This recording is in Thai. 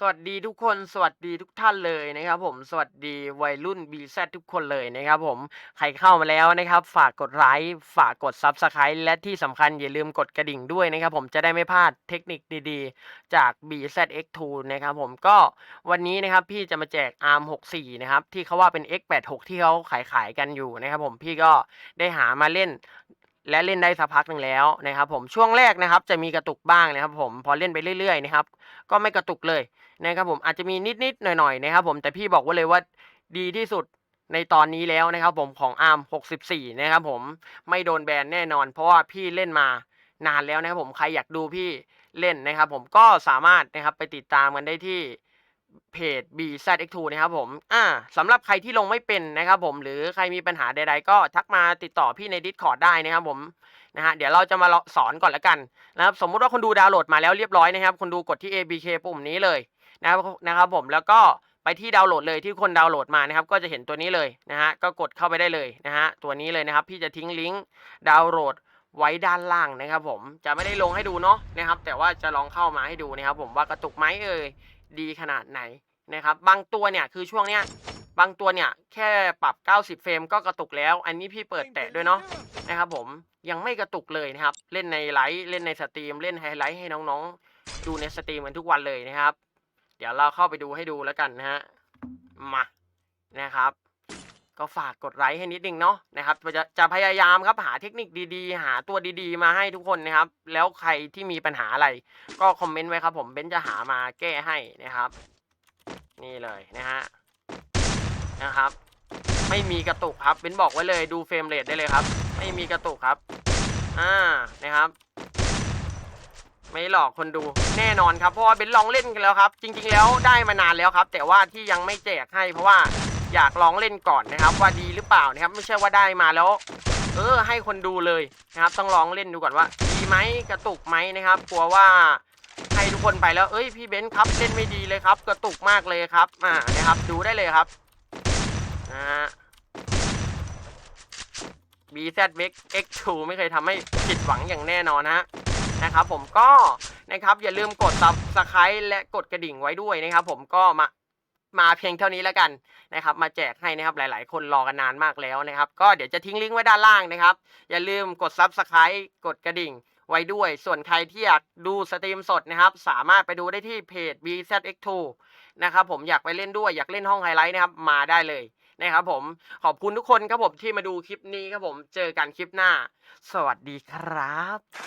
สวัสดีทุกคนสวัสดีทุกท่านเลยนะครับผมสวัสดีวัยรุ่น BZ ทุกคนเลยนะครับผมใครเข้ามาแล้วนะครับ ฝากกดไลค์ฝากกด Subscribe และที่สำคัญอย่าลืมกดกระดิ่งด้วยนะครับผมจะได้ไม่พลาดเทคนิคดีๆ จาก BZX2 นะครับผมก็วันนี้นะครับพี่จะมาแจก ARM 64 นะครับที่เขาว่าเป็น X86 ที่เขาขายขายกันอยู่นะครับผมพี่ก็ได้หามาเล่น และเล่นได้สักพักหนึ่งแล้วนะครับผมช่วงแรกนะครับจะมีกระตุกบ้างนะครับผมพอเล่นไปเรื่อยๆนะครับก็ไม่กระตุกเลยนะครับผมอาจจะมีนิดๆหน่อยๆนะครับผมแต่พี่บอกไว้เลยว่าดีที่สุดในตอนนี้แล้วนะครับผมของ ARM 64 นะครับผมไม่โดนแบนแน่นอน เพราะว่าพี่เล่นมานานแล้วนะครับผมใครอยากดูพี่เล่นนะครับผมก็สามารถนะครับไปติดตามกันได้ที่ เพจ BZX2 นะครับผม อ่าสำหรับใครที่ลงไม่เป็นนะครับผม หรือใครมีปัญหาใดๆ ก็ทักมาติดต่อพี่ใน Discord ได้นะครับผม นะฮะ เดี๋ยวเราจะมาสอนก่อนละกันนะครับ สมมุติว่าคนดูดาวน์โหลดมาแล้วเรียบร้อยนะครับ คนดูกดที่ ABK ปุ่มนี้เลยนะครับนะครับผม แล้วก็ไปที่ดาวน์โหลดเลยที่คนดาวน์โหลดมานะครับ ก็จะเห็นตัวนี้เลยนะฮะ ก็กดเข้าไปได้เลยนะฮะ ตัวนี้เลยนะครับ พี่จะทิ้งลิงก์ดาวน์โหลด ไว้ด้านล่างนะครับผมจะไม่ได้ลงให้ดูเนาะนะครับ แต่ว่าจะลองเข้ามาให้ดูนะครับ ผมว่ากระตุกไหมเอ่ยดีขนาดไหนนะครับ บางตัวเนี่ยคือช่วงเนี้ยบางตัวเนี่ยแค่ปรับ 90 เฟรมก็กระตุกแล้ว อันนี้พี่เปิดแตะด้วยเนาะนะครับผมยังไม่กระตุกเลยนะครับ เล่นในไลฟ์เล่นในสตรีมเล่นไฮไลท์ให้น้องๆ ดูในสตรีมกันทุกวันเลยนะครับ เดี๋ยวเราเข้าไปดูให้ดูแล้วกันนะฮะมานะครับ ก็ฝากกดไลค์ให้นิดนึงเนาะนะครับจะจะพยายามครับหาเทคนิคดีๆ หาตัวดีๆ มาให้ทุกคนนะครับ แล้วใครที่มีปัญหาอะไร ก็คอมเมนต์ไว้ครับผมเบนจะหามาแก้ให้นะครับ นี่เลยนะฮะนะครับ ไม่มีกระตุกครับเบนบอกไว้เลยดูเฟรมเรทได้เลยครับ ไม่มีกระตุกครับอ่านะครับ ไม่หลอกคนดูแน่นอนครับเพราะว่าเบนลองเล่นกันแล้วครับ จริง ๆ แล้วได้มานานแล้วครับ แต่ว่าที่ยังไม่แจกให้เพราะว่า อยากลองเล่นก่อนนะครับ ว่าดีหรือเปล่านะครับ ไม่ใช่ว่าได้มาแล้ว เออ ให้คนดูเลยนะครับ ต้องลองเล่นดูก่อนว่า ดีไหมกระตุกไหมนะครับ กลัวว่าให้ทุกคนไปแล้วเอ้ยพี่เบนซ์ครับเล่นไม่ดีเลยครับ กระตุกมากเลยครับอ่านะครับดูได้เลยครับนะฮะ BZ X2 ไม่เคยทำให้ผิดหวังอย่างแน่นอนนะฮะนะครับผมก็นะครับอย่าลืมกด Subscribe และกดกระดิ่งไว้ด้วยนะครับผมก็มา มาเพียงเท่านี้แล้วกันนะครับ มาแจกให้นะครับหลาย ๆ คนรอกันนานมากแล้วนะครับ ก็เดี๋ยวจะทิ้งลิงก์ไว้ด้านล่างนะครับ อย่าลืมกด Subscribe กดกระดิ่งไว้ด้วย ส่วนใครที่อยากดูสตรีมสดนะครับ สามารถไปดูได้ที่เพจ BZX2 นะครับผมอยากไปเล่นด้วยอยากเล่นห้องไฮไลท์นะครับ มาได้เลยนะครับผมขอบคุณทุกคนครับผมที่มาดูคลิปนี้ครับผมเจอกันคลิปหน้า สวัสดีครับ